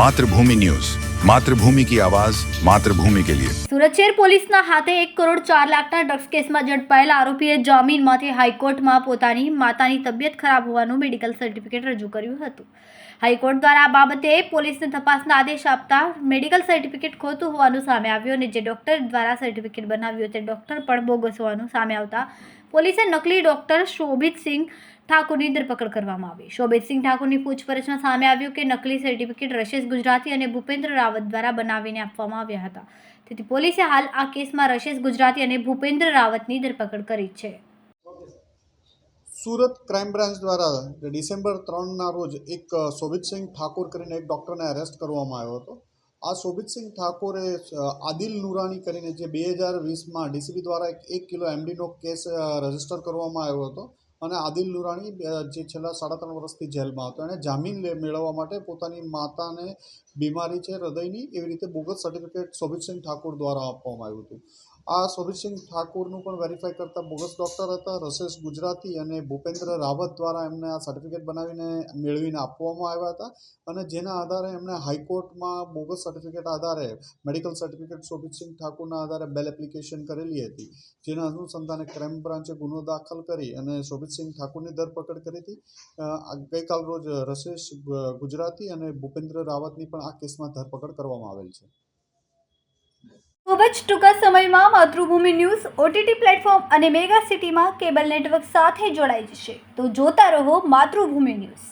Mathrubhumi news. Mathrubhumi કી આવાજ, માતૃભૂમિ કે લિયે. સુરત શહેર પોલીસના હાથે એક કરોડ ચાર લાખના ડ્રગ્સ કેસમાં ઝડપાયેલા આરોપીએ જામીનમાંથી હાઈકોર્ટમાં પોતાની માતાની તબિયત ખરાબ હોવાનું મેડિકલ સર્ટિફિકેટ રજૂ કર્યું હતું. હાઈકોર્ટ દ્વારા આ બાબતે પોલીસને તપાસના આદેશ આપતા મેડિકલ સર્ટિફિકેટ ખોટું હોવાનું સામે આવ્યું અને જે ડૉક્ટર દ્વારા સર્ટિફિકેટ બનાવ્યું તે ડૉક્ટર પણ બોગસ હોવાનું સામે આવતા પોલીસે નકલી ડૉક્ટર શોભિત સિંઘ ઠાકુરની ધરપકડ કરવામાં આવી. શોભિત સિંહ ઠાકુરની પૂછપરછમાં સામે આવ્યું કે નકલી સર્ટિફિકેટ રશેશ ગુજરાતી અને ભૂપેન્દ્ર રાવત દ્વારા બનાવીને આપવામાં આવ્યા હતા. તેથી પોલીસે હાલ આ કેસમાં રશેશ ગુજરાતી અને ભૂપેન્દ્ર રાવતની ધરપકડ કરી છે. સુરત ક્રાઇમ બ્રાન્ચ દ્વારા ડિસેમ્બર ત્રણના રોજ એક શોભિતસિંહ ઠાકોર કરીને એક ડૉક્ટરને અરેસ્ટ કરવામાં આવ્યો હતો. આ શોભિતસિંહ ઠાકોરે આદિલ નુરાણી કરીને જે બે હજાર વીસમાં ડીસીબી દ્વારા એક કિલો એમડીનો કેસ રજિસ્ટર કરવામાં આવ્યો હતો. અને આદિલ નુરાણી જે છેલ્લા સાડા ત્રણ વર્ષથી જેલમાં હતો. એણે જામીન મેળવવા માટે પોતાની માતાને બીમારી છે, હૃદયની, એવી રીતે બોગસ સર્ટિફિકેટ શોભિતસિંહ ઠાકોર દ્વારા આપવામાં આવ્યું હતું. આ શોભિતસિંહ ઠાકોરનું પણ વેરીફાઈ કરતા બોગસ ડૉક્ટર હતા, રસેશ ગુજરાતી અને ભૂપેન્દ્ર રાવત દ્વારા એમને આ સર્ટિફિકેટ બનાવીને મેળવીને આપવામાં આવ્યા હતા. અને જેના આધારે એમણે હાઈકોર્ટમાં બોગસ સર્ટિફિકેટ આધારે મેડિકલ સર્ટિફિકેટ શોભિતસિંહ ઠાકોરના આધારે બેલ એપ્લિકેશન કરેલી હતી. જેના અનુસંધાને ક્રાઇમ બ્રાન્ચે ગુનો દાખલ કરી અને શોભિતસિંહ ઠાકોરની ધરપકડ કરી હતી. ગઈકાલ રોજ રશેશ ગુજરાતી અને ભૂપેન્દ્ર રાવતની પણ આ કેસમાં ધરપકડ કરવામાં આવેલ છે. ખૂબ જ ટૂંકા સમયમાં માતૃભૂમિ ન્યૂઝ, ઓટીટી પ્લેટફોર્મ અને મેગા સિટીમાં કેબલ નેટવર્ક સાથે જોડાઈ જશે. તો જોતા રહો માતૃભૂમિ ન્યૂઝ.